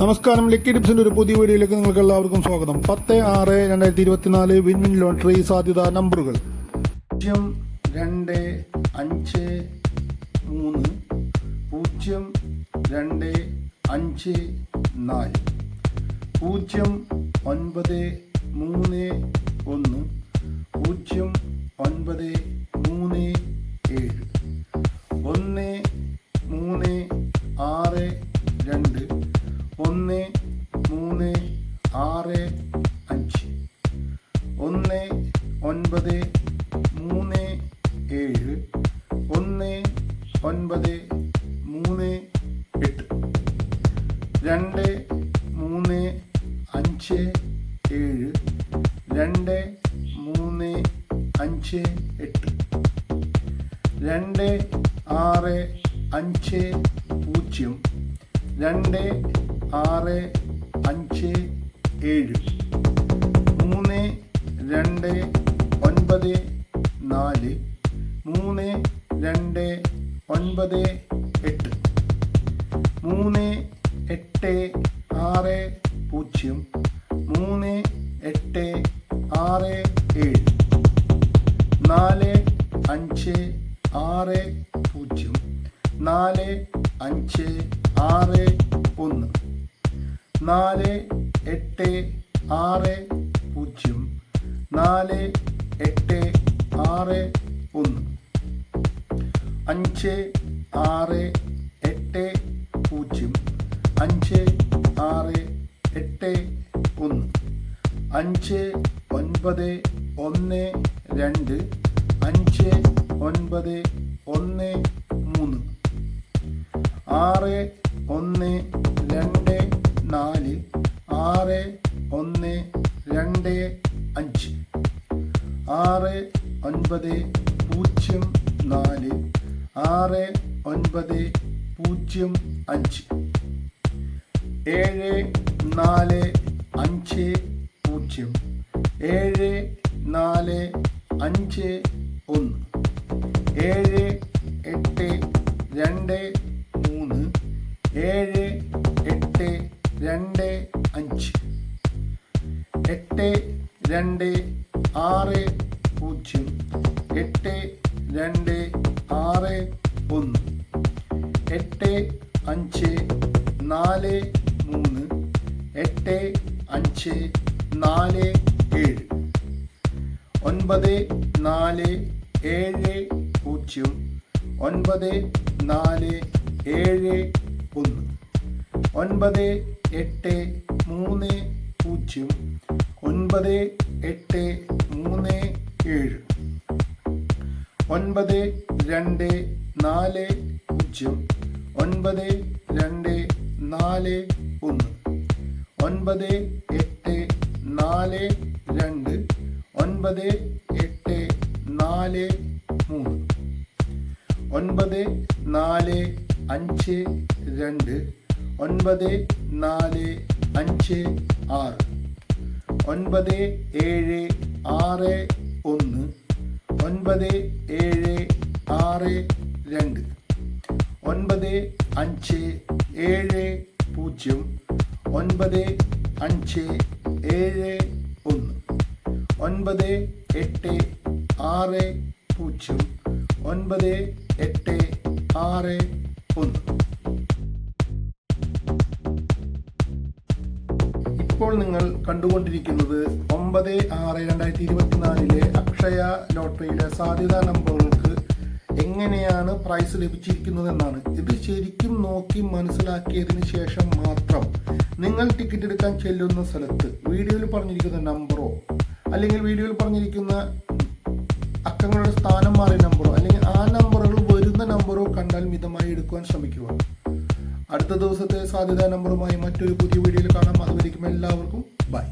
നമസ്കാരം. ലക്കി ടിപ്സിന്റെ ഒരു പുതിയ വീഡിയോയിലേക്ക് നിങ്ങൾക്ക് എല്ലാവർക്കും സ്വാഗതം. പത്ത് ആറ് രണ്ടായിരത്തി ഇരുപത്തിനാല് വിൻ വിൻ ലോട്ടറി സാധ്യത നമ്പറുകൾ. പൂജ്യം രണ്ട് അഞ്ച് മൂന്ന് പൂജ്യം രണ്ട് അഞ്ച് നാല് പൂജ്യം ഒൻപത് മൂന്ന് ഒന്ന് പൂജ്യം ഒൻപത് മൂന്ന് ഏഴ് ഒന്ന് ഒൻപത് മൂന്ന് ഏഴ് ഒന്ന് ഒൻപത് മൂന്ന് എട്ട്. രണ്ട് മൂന്ന് അഞ്ച് ഏഴ്. രണ്ട് മൂന്ന് അഞ്ച് എട്ട്. രണ്ട് ആറ് അഞ്ച് പൂജ്യം. രണ്ട് ആറ് അഞ്ച് ഏഴ്. മൂന്ന് രണ്ട് ഒൻപത് നാല് മൂന്ന് രണ്ട് ഒൻപത് എട്ട്. മൂന്ന് എട്ട് ആറ് പൂജ്യം. മൂന്ന് എട്ട് ആറ് ഏഴ്. നാല് അഞ്ച് ആറ് പൂജ്യം. നാല് അഞ്ച് ആറ് ഒന്ന്. നാല് എട്ട് ആറ് പൂജ്യം. നാല് എട്ട് ആറ് ഒന്ന്. അഞ്ച് ആറ് എട്ട് പൂജ്യം. അഞ്ച് ആറ് എട്ട് ഒന്ന്. അഞ്ച് ഒൻപത് ഒന്ന് രണ്ട്. അഞ്ച് ഒൻപത് ഒന്ന് മൂന്ന്. ആറ് ഒന്ന് രണ്ട് നാല്. ആറ് ഒന്ന് രണ്ട് അഞ്ച്. ആറ് ഒൻപത് പൂജ്യം നാല്. ആറ് ഒൻപത് പൂജ്യം അഞ്ച്. ഏഴ് നാല് അഞ്ച് പൂജ്യം. ഏഴ് നാല് അഞ്ച് ഒന്ന്. ഏഴ് എട്ട് രണ്ട് മൂന്ന്. ഏഴ് എട്ട് രണ്ട് അഞ്ച്. എട്ട് രണ്ട് ആറ് എട്ട് രണ്ട് ആറ് ഒന്ന്. എട്ട് അഞ്ച് നാല് മൂന്ന്. എട്ട് അഞ്ച് നാല് ഏഴ്. ഒൻപത് നാല് ഏഴ് പൂജ്യം. ഒൻപത് നാല് ഏഴ് ഒന്ന്. ഒൻപത് എട്ട് മൂന്ന് പൂജ്യം. ഒൻപത് എട്ട് മൂന്ന് ഏഴ്. ഒൻപത് രണ്ട് നാല് പൂജ്യം. ഒൻപത് രണ്ട് നാല് ഒന്ന്. ഒൻപത് എട്ട് നാല് രണ്ട്. ഒൻപത് എട്ട് നാല് മൂന്ന്. ഒൻപത് നാല് അഞ്ച് രണ്ട്. ഒൻപത് നാല് അഞ്ച് ആറ്. ഒൻപത് ഏഴ് ആറ് ഒന്ന്. ഒൻപത് ഏഴ് ആറ് രണ്ട്. ഒൻപത് അഞ്ച് ഏഴ് പൂജ്യം. ഒൻപത് അഞ്ച് ഏഴ് ഒന്ന്. ഒൻപത് എട്ട് ആറ് പൂജ്യം. ഒൻപത് എട്ട് ആറ് ഒന്ന്. നിങ്ങൾ കണ്ടുകൊണ്ടിരിക്കുന്നത് ഒമ്പത് ആറ് രണ്ടായിരത്തി ഇരുപത്തിനാലിലെ അക്ഷയ ലോട്ടറിയിലെ സാധ്യതാ നമ്പറുകൾക്ക് എങ്ങനെയാണ് പ്രൈസ് ലഭിച്ചിരിക്കുന്നതെന്നാണ്. ഇത് ശരിക്കും നോക്കി മനസ്സിലാക്കിയതിന് ശേഷം മാത്രം നിങ്ങൾ ടിക്കറ്റ് എടുക്കാൻ ചെല്ലുന്ന സ്ഥലത്ത് വീഡിയോയിൽ പറഞ്ഞിരിക്കുന്ന നമ്പറോ അല്ലെങ്കിൽ വീഡിയോയിൽ പറഞ്ഞിരിക്കുന്ന അക്കങ്ങളുടെ സ്ഥാനം മാറിയ നമ്പറോ അല്ലെങ്കിൽ ആ നമ്പറുകൾ വരുന്ന നമ്പറോ കണ്ടാൽ മിതമായി എടുക്കുവാൻ ശ്രമിക്കുക. അടുത്ത ദിവസത്തെ സാധ്യതാ നമ്പറുമായി മറ്റൊരു പുതിയ വീഡിയോയിൽ കാണാം. അതുവരെയും എല്ലാവർക്കും ബൈ.